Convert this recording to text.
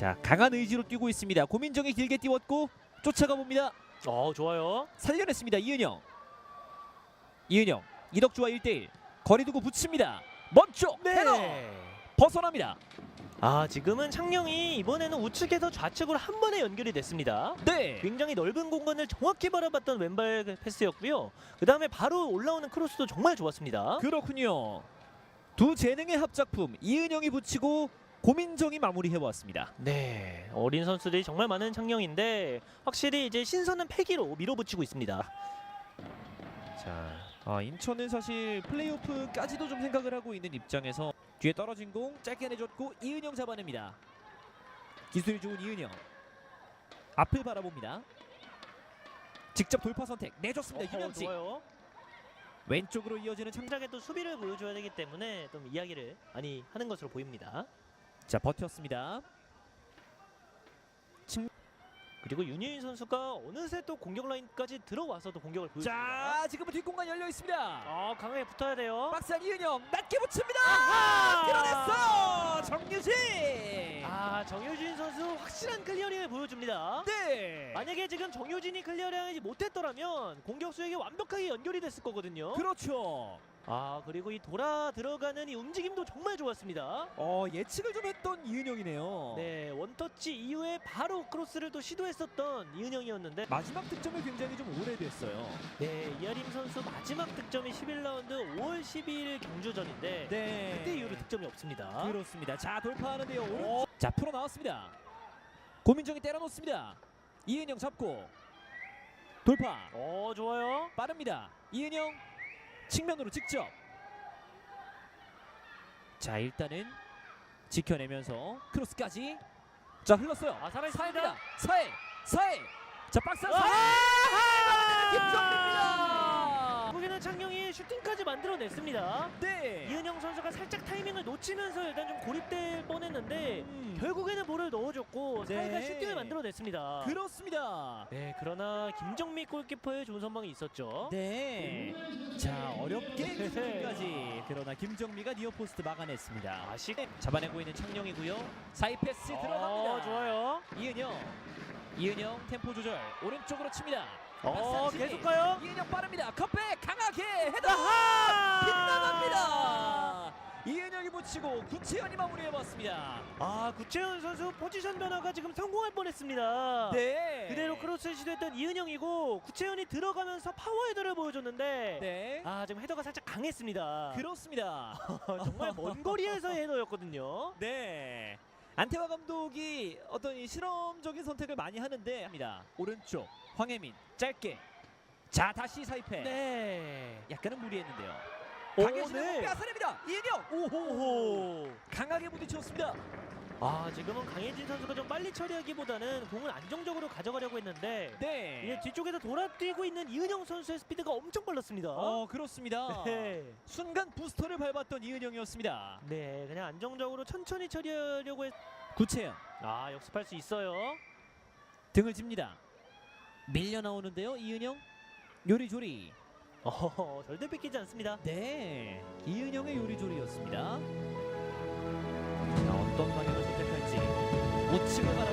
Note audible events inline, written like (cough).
자 강한 의지로 뛰고 있습니다. 고민정이 길게 띄웠고 쫓아가 봅니다. 어 좋아요. 살려냈습니다. 이은영. 이은영 이덕주와 1대1 거리 두고 붙입니다. 먼쪽 헤더 벗어납니다. 아 지금은 창령이 이번에는 우측에서 좌측으로 한 번에 연결이 됐습니다. 네. 굉장히 넓은 공간을 정확히 바라봤던 왼발 패스였고요. 그 다음에 바로 올라오는 크로스도 정말 좋았습니다. 그렇군요. 두 재능의 합작품 이은영이 붙이고 고민정이 마무리해 왔습니다. 네, 어린 선수들이 정말 많은 창령인데 확실히 이제 신선한 패기로 밀어붙이고 있습니다. 자, 아, 인천은 사실 플레이오프까지도 좀 생각을 하고 있는 입장에서 뒤에 떨어진 공 짧게 내줬고 이은영 잡아냅니다. 기술이 좋은 이은영. 앞을 바라봅니다. 직접 돌파 선택 내줬습니다. 어허, 유명지 좋아요. 왼쪽으로 이어지는 참. 창작에 또 수비를 보여줘야 되기 때문에 좀 이야기를 많이 하는 것으로 보입니다. 자 버텼습니다. 그리고 윤유인 선수가 어느새 또 공격 라인까지 들어와서도 공격을 보여줍니다. 자 지금은 뒷공간 열려 있습니다. 아 강하게 붙어야 돼요. 박스한 이은영 낮게 붙입니다. 아하! 끌어냈어 정유진. 아 정효진 선수 확실한 클리어링을 보여줍니다. 네. 만약에 지금 정효진이 클리어링하지 못했더라면 공격수에게 완벽하게 연결이 됐을 거거든요. 그렇죠. 아 그리고 이 돌아 들어가는 이 움직임도 정말 좋았습니다. 어 예측을 좀 했던 이은영이네요. 네 원터치 이후에 바로 크로스를 또 시도했었던 이은영이었는데 마지막 득점이 굉장히 좀 오래됐어요. 네 이하림 선수 마지막 득점이 11라운드 5월 12일 경주전인데 네. 그때 이후로 득점이 없습니다. 그렇습니다. 자 돌파하는데요. 오른... 자 풀어 나왔습니다. 고민정이 때려놓습니다. 이은영 잡고 돌파 어 좋아요. 빠릅니다. 이은영 측면으로 직접. 자 일단은 지켜내면서 크로스까지. 자 흘렀어요. 아 살아있습니다. 사회 사회. 자 박스 한 아하! 사회. 김정민입니다. 창영이 슈팅까지 만들어냈습니다. 네. 이은영 선수가 살짝 타이밍을 놓치면서 일단 좀 고립될 뻔했는데 음, 결국에는 볼을 넣어줬고 네. 사이가 슈팅을 만들어냈습니다. 그렇습니다. 네 그러나 김정미 골키퍼의 좋은 선방이 있었죠. 네. 자 어렵게 끝까지 그러나 김정미가 니어 포스트 막아냈습니다. 아쉽. 잡아내고 있는 창령이고요. 사이 패스 들어갑니다. 어, 좋아요. 이은영. 이은영 템포 조절 오른쪽으로 칩니다. 어. 계속 가요. 이은영 빠릅니다. 컵백 강하게 헤더 아하! 빗나갑니다. 이은영이 붙이고 구채연이 마무리해봤습니다. 아 구채현 선수 포지션 변화가 지금 성공할 뻔했습니다. 네. 그대로 크로스 시도했던 이은영이고 구채현이 들어가면서 파워 헤더를 보여줬는데 네. 아 지금 헤더가 살짝 강했습니다. 그렇습니다. (laughs) 정말 먼 거리에서의 헤더였거든요. 네. 안태화 감독이 어떤 이 실험적인 선택을 많이 하는데 합니다. 오른쪽 황혜민 짧게. 자 다시 사이패. 네. 약간은 무리했는데요. 오, 강해지는 네. 빼앗아냅니다. 이은영. 오호호. 강하게 부딪혔습니다. 아 지금은 강혜진 선수가 좀 빨리 처리하기보다는 공을 안정적으로 가져가려고 했는데 네. 이게 뒤쪽에서 돌아뛰고 있는 이은영 선수의 스피드가 엄청 빨랐습니다. 어 그렇습니다. (laughs) 네. 순간 부스터를 밟았던 이은영이었습니다. 네, 그냥 안정적으로 천천히 처리하려고 했. 구채연 아 역습할 수 있어요. 등을 짚니다. 밀려 나오는데요. 이은영 요리조리. 어 절대 뺏기지 않습니다. 네. 이은영의 요리조리였습니다. 우측을 바라